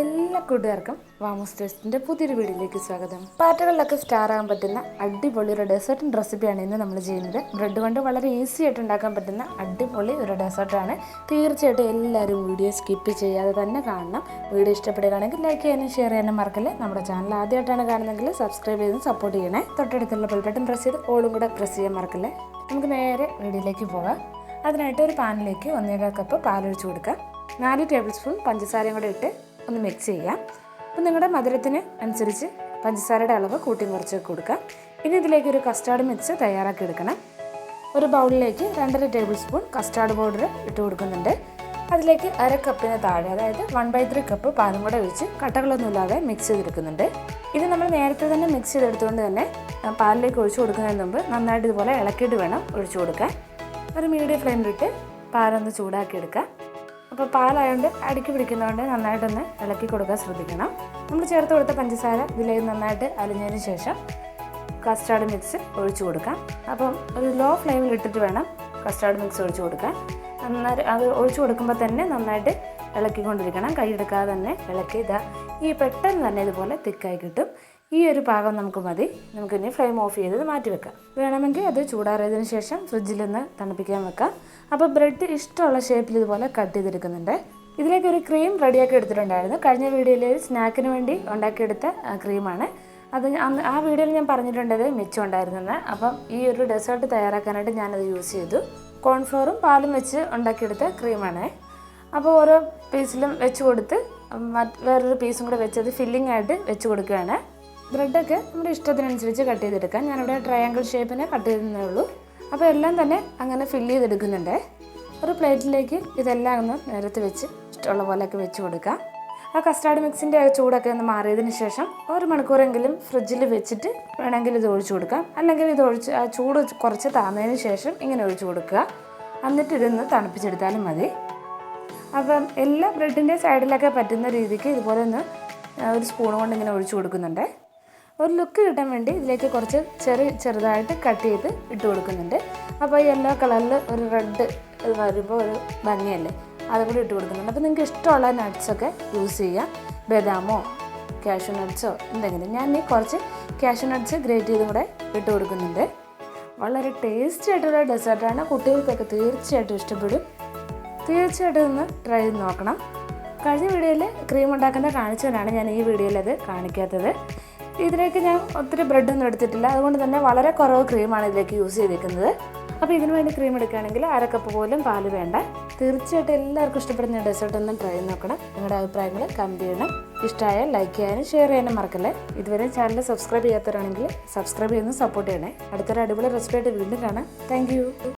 എല്ലാ കൂട്ടുകാർക്കും വാമോസ് ടേസ്റ്റിന്റെ പുതിയൊരു വീഡിയോയിലേക്ക് സ്വാഗതം. പാറ്റകളിലൊക്കെ സ്റ്റാർ ആകാൻ പറ്റുന്ന അടിപൊളി ഒരു ഡെസേർട്ടിൻ റെസിപ്പിയാണ് ഇന്ന് നമ്മൾ ചെയ്യുന്നത്. ബ്രെഡ് കൊണ്ട് വളരെ ഈസി ആയിട്ട് ഉണ്ടാക്കാൻ പറ്റുന്ന അടിപൊളി ഒരു ഡെസേർട്ടാണ്. തീർച്ചയായിട്ടും എല്ലാവരും വീഡിയോ സ്കിപ്പ് ചെയ്യാതെ തന്നെ കാണണം. വീഡിയോ ഇഷ്ടപ്പെടുകയാണെങ്കിൽ ലൈക്ക് ചെയ്യാനും ഷെയർ ചെയ്യാനും മറക്കല്ലേ. നമ്മുടെ ചാനൽ ആദ്യമായിട്ടാണ് കാണുന്നതെങ്കിൽ സബ്സ്ക്രൈബ് ചെയ്ത് സപ്പോർട്ട് ചെയ്യണേ. തൊട്ടടുത്തുള്ള ബെൽബട്ടൺ പ്രസ് ചെയ്ത് ഓളും കൂടെ പ്രസ് ചെയ്യാൻ മറക്കല്ലേ. നമുക്ക് നേരെ വീഡിയോയിലേക്ക് പോകാം. അതിനായിട്ട് ഒരു പാനിലേക്ക് ഒന്നേകാൽ കപ്പ് പാലൊഴിച്ച് കൊടുക്കാം. നാല് ടേബിൾ സ്പൂൺ പഞ്ചസാരയും കൂടെ ഇട്ട് ഒന്ന് മിക്സ് ചെയ്യാം. അപ്പം നിങ്ങളുടെ മധുരത്തിന് അനുസരിച്ച് പഞ്ചസാരയുടെ അളവ് കൂട്ടി കുറച്ച് കൊടുക്കാം. ഇനി ഇതിലേക്ക് ഒരു കസ്റ്റാർഡ് മിക്സ് തയ്യാറാക്കി എടുക്കണം. ഒരു ബൗളിലേക്ക് രണ്ടര ടേബിൾ സ്പൂൺ കസ്റ്റാർഡ് പൗഡർ ഇട്ട് കൊടുക്കുന്നുണ്ട്. അതിലേക്ക് അര കപ്പിന് താഴെ അതായത് വൺ ബൈ ത്രീ കപ്പ് പാലും കൂടെ ഒഴിച്ച് കട്ടകളൊന്നുമില്ലാതെ മിക്സ് ചെയ്തെടുക്കുന്നുണ്ട്. ഇത് നമ്മൾ നേരത്തെ തന്നെ മിക്സ് ചെയ്തെടുത്തുകൊണ്ട് തന്നെ പാലിലേക്ക് ഒഴിച്ചു കൊടുക്കുന്നതിന് മുമ്പ് നന്നായിട്ട് ഇതുപോലെ ഇളക്കിയിട്ട് വേണം ഒഴിച്ചു കൊടുക്കാൻ. ഒരു മീഡിയം ഫ്ലെയിമിലിട്ട് പാലൊന്ന് ചൂടാക്കി എടുക്കുക അപ്പോൾ പാലായതുകൊണ്ട് അടുക്കി പിടിക്കുന്നതുകൊണ്ട് നന്നായിട്ടൊന്ന് ഇളക്കി കൊടുക്കാൻ ശ്രദ്ധിക്കണം. നമ്മൾ ചേർത്ത് കൊടുത്ത പഞ്ചസാര ഇതിലേക്ക് നന്നായിട്ട് അലിഞ്ഞതിന് ശേഷം കസ്റ്റാർഡ് മിക്സ് ഒഴിച്ചു കൊടുക്കാം. അപ്പം ഒരു ലോ ഫ്ലെയിമിൽ ഇട്ടിട്ട് വേണം കസ്റ്റാർഡ് മിക്സ് ഒഴിച്ചു കൊടുക്കാൻ. നന്നായി അത് ഒഴിച്ചു കൊടുക്കുമ്പോൾ തന്നെ നന്നായിട്ട് ഇളക്കിക്കൊണ്ടിരിക്കണം. കൈയെടുക്കാതെ തന്നെ ഇളക്കി ഇതാ. ഈ പെട്ടെന്ന് തന്നെ ഇതുപോലെ തിക്കായി കിട്ടും. ഈ ഒരു പാകം നമുക്ക് മതി. നമുക്കിനി ഫ്ലെയിം ഓഫ് ചെയ്ത് മാറ്റി വെക്കാം. വേണമെങ്കിൽ അത് ചൂടാറിയതിന് ശേഷം ഫ്രിഡ്ജിൽ നിന്ന് തണുപ്പിക്കാൻ വെക്കാം. അപ്പോൾ ബ്രെഡ് ഇഷ്ടമുള്ള ഷേപ്പിൽ ഇതുപോലെ കട്ട് ചെയ്തെടുക്കുന്നുണ്ട്. ഇതിലേക്ക് ഒരു ക്രീം റെഡിയാക്കി എടുത്തിട്ടുണ്ടായിരുന്നു. കഴിഞ്ഞ വീഡിയോയിൽ സ്നാക്കിന് വേണ്ടി ഉണ്ടാക്കിയെടുത്ത ക്രീമാണ്. അത് അന്ന് ആ വീഡിയോയിൽ ഞാൻ പറഞ്ഞിട്ടുണ്ടത് മിച്ചം ഉണ്ടായിരുന്നെന്ന് അപ്പം ഈ ഒരു ഡെസേർട്ട് തയ്യാറാക്കാനായിട്ട് ഞാനത് യൂസ് ചെയ്തു. കോൺഫ്ലോറും പാലും വെച്ച് ഉണ്ടാക്കിയെടുത്ത ക്രീമാണ്. അപ്പോൾ ഓരോ പീസിലും വെച്ച് കൊടുത്ത് വേറൊരു പീസും കൂടെ വെച്ചത് ഫില്ലിംഗ് ആയിട്ട് വെച്ച് കൊടുക്കുകയാണ്. ബ്രെഡൊക്കെ നമ്മുടെ ഇഷ്ടത്തിനനുസരിച്ച് കട്ട് ചെയ്തെടുക്കാം. ഞാനിവിടെ ട്രയാങ്കിൾ ഷേപ്പിനെ കട്ട് ചെയ്തേ ഉള്ളൂ. അപ്പോൾ എല്ലാം തന്നെ അങ്ങനെ ഫില്ല് ചെയ്തെടുക്കുന്നുണ്ട്. ഒരു പ്ലേറ്റിലേക്ക് ഇതെല്ലാം ഒന്ന് നിരത്തി വെച്ച് ഇഷ്ടമുള്ള പോലെയൊക്കെ വെച്ച് കൊടുക്കാം. ആ കസ്റ്റാർഡ് മിക്സിന്റെ ചൂടൊക്കെ ഒന്ന് മാറിയതിന് ശേഷം ഒരു മണിക്കൂറെങ്കിലും ഫ്രിഡ്ജിൽ വെച്ചിട്ട് വേണമെങ്കിൽ ഇത് ഒഴിച്ചു കൊടുക്കാം. അല്ലെങ്കിൽ ഇത് ഒഴിച്ച് ആ ചൂട് കുറച്ച് താന്നതിന് ശേഷം ഇങ്ങനെ ഒഴിച്ചു കൊടുക്കുക. എന്നിട്ട് ഇതൊന്ന് തണുപ്പിച്ചെടുത്താലും മതി. അപ്പം എല്ലാ ബ്രെഡിന്റെ സൈഡിലൊക്കെ പറ്റുന്ന രീതിക്ക് ഇതുപോലെ ഒന്ന് ഒരു സ്പൂൺ കൊണ്ട് ഇങ്ങനെ ഒഴിച്ചു കൊടുക്കുന്നുണ്ട്. ഒരു ലുക്ക് കിട്ടാൻ വേണ്ടി ഇതിലേക്ക് കുറച്ച് ചെറിയ ചെറുതായിട്ട് കട്ട് ചെയ്ത് ഇട്ട് കൊടുക്കുന്നുണ്ട്. അപ്പോൾ ഈ യെല്ലോ കളറിൽ ഒരു റെഡ് വരുമ്പോൾ ഒരു ഭംഗിയല്ലേ? അതും കൂടി ഇട്ട് കൊടുക്കുന്നുണ്ട്. അപ്പോൾ നിങ്ങൾക്ക് ഇഷ്ടമുള്ള നട്ട്സൊക്കെ യൂസ് ചെയ്യാം. ബദാമോ കാഷ്യൂ നട്ട്സോ എന്തെങ്കിലും. ഞാൻ ഈ കുറച്ച് കാഷ്യൂ നട്ട്സ് ഗ്രേറ്റ് ചെയ്തും കൂടെ ഇട്ട് കൊടുക്കുന്നുണ്ട്. വളരെ ടേസ്റ്റി ആയിട്ടുള്ള ഡെസേർട്ടാണ് കുട്ടികൾക്കൊക്കെ തീർച്ചയായിട്ടും ഇഷ്ടപ്പെടും. തീർച്ചയായിട്ടും ഒന്ന് ട്രൈ ചെയ്ത് നോക്കണം. കഴിഞ്ഞ വീഡിയോയിൽ ക്രീം ഉണ്ടാക്കുന്ന കാണിച്ചതിനാണ് ഞാൻ ഈ വീഡിയോയിൽ അത് കാണിക്കാത്തത്. ഇതിലേക്ക് ഞാൻ ഒത്തിരി ബ്രെഡൊന്നും എടുത്തിട്ടില്ല. അതുകൊണ്ട് തന്നെ വളരെ കുറവ് ക്രീമാണ് ഇതിലേക്ക് യൂസ് ചെയ്തിരിക്കുന്നത് അപ്പോൾ ഇതിനു വേണ്ടി ക്രീം എടുക്കുകയാണെങ്കിൽ അര കപ്പ് പോലും പാൽ വേണ്ട. തീർച്ചയായിട്ടും എല്ലാവർക്കും ഇഷ്ടപ്പെടുന്ന ഡെസേർട്ട് ഒന്ന് ട്രൈ നോക്കണം. നിങ്ങളുടെ അഭിപ്രായങ്ങൾ കമന്റ് ചെയ്യണം. ഇഷ്ടമായാൽ ലൈക്ക് ചെയ്യാനും ഷെയർ ചെയ്യാനും മറക്കല്ലേ? ഇതുവരെ ചാനൽ സബ്സ്ക്രൈബ് ചെയ്യാത്തവരാണെങ്കിൽ സബ്സ്ക്രൈബ് ചെയ്യുന്ന സപ്പോർട്ട് ചെയ്യണേ. അടുത്തൊരു അടിപൊളി റെസിപ്പി ആയിട്ട് വീണ്ടും കാണാം. താങ്ക്